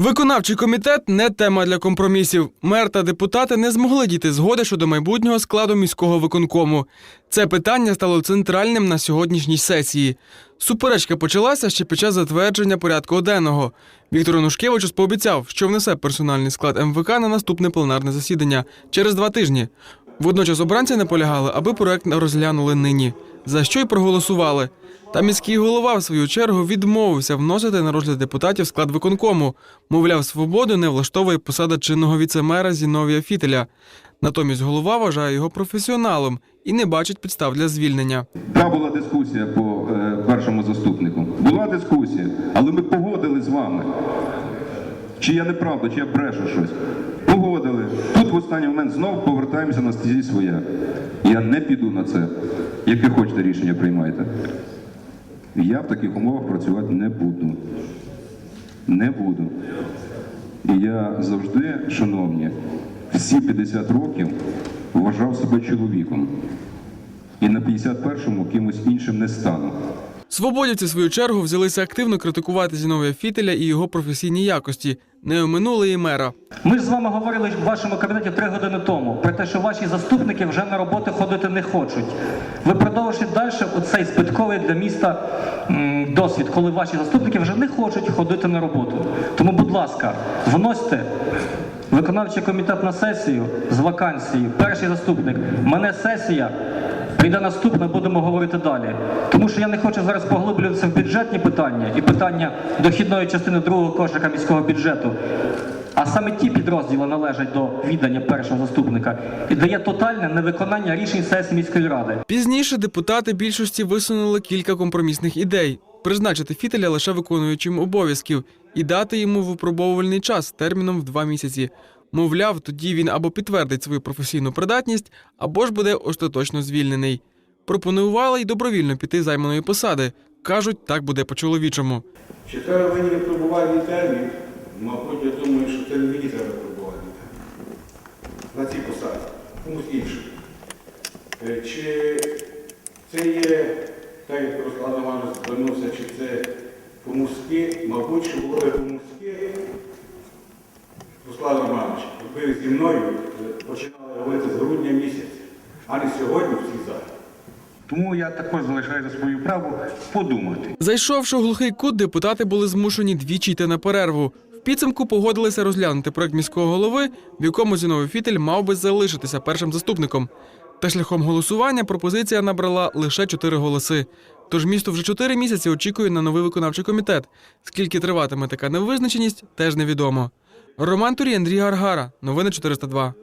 Виконавчий комітет не тема для компромісів. Мер та депутати не змогли дійти згоди щодо майбутнього складу міського виконкому. Це питання стало центральним на сьогоднішній сесії. Суперечка почалася ще під час затвердження порядку денного. Віктор Янушкевичус пообіцяв, що внесе персональний склад МВК на наступне пленарне засідання через два тижні. Водночас обранці наполягали, аби проект розглянули нині, за що й проголосували. Та міський голова, в свою чергу, відмовився вносити на розгляд депутатів склад виконкому. Мовляв, свободу не влаштовує посада чинного віцемера Зіновія Фітеля. Натомість голова вважає його професіоналом і не бачить підстав для звільнення. Та була дискусія по е, першому заступнику. Була дискусія, але ми погодили з вами. Чи я неправда, чи я брешу щось. Погодили. В останній момент знову повертаємося на стезі своя. Я не піду на це. Яке хочете рішення приймайте. Я в таких умовах працювати не буду. Не буду. І я завжди, шановні, всі 50 років вважав себе чоловіком. І на 51-му кимось іншим не стану. Свободівці, в свою чергу, взялися активно критикувати Зіновія Фітеля і його професійні якості. Не оминули і мера. Ми ж з вами говорили в вашому кабінеті три години тому про те, що ваші заступники вже на роботу ходити не хочуть. Ви продовжуєте далі оцей збитковий для міста досвід, коли ваші заступники вже не хочуть ходити на роботу. Тому, будь ласка, вносьте виконавчий комітет на сесію з вакансією. Перший заступник. Мене сесія. Прийде наступна, будемо говорити далі. Тому що я не хочу зараз поглиблюватися в бюджетні питання і питання дохідної частини другого кошика міського бюджету. А саме ті підрозділи належать до віддання першого заступника і дає тотальне невиконання рішень сесії міської ради. Пізніше депутати більшості висунули кілька компромісних ідей: призначити Фітеля лише виконуючим обов'язків і дати йому випробовувальний час терміном в два місяці. Мовляв, тоді він або підтвердить свою професійну придатність, або ж буде остаточно звільнений. Пропонували й добровільно піти займаної посади. Кажуть, так буде по-чоловічому. Треба мені випробувальний термін? Мабуть, я думаю, що це не мені треба випробувальний термін. На цій посаді, комусь іншому. Е, Чи це є, так як Руслан Іванович звернувся, чи це по-мужськи? Мабуть, що було би ви зі мною е, починали говорити з грудня місяця, а не сьогодні в цій залі. Тому я також залишаю за свою право подумати. Зайшовши у глухий кут, депутати були змушені двічі йти на перерву. В підсумку погодилися розглянути проект міського голови, в якому Зіновий Фітель мав би залишитися першим заступником. Та шляхом голосування пропозиція набрала лише чотири голоси. Тож місто вже чотири місяці очікує на новий виконавчий комітет. Скільки триватиме така невизначеність, теж невідомо. Роман Турій, Андрій Гаргара. Новини 402.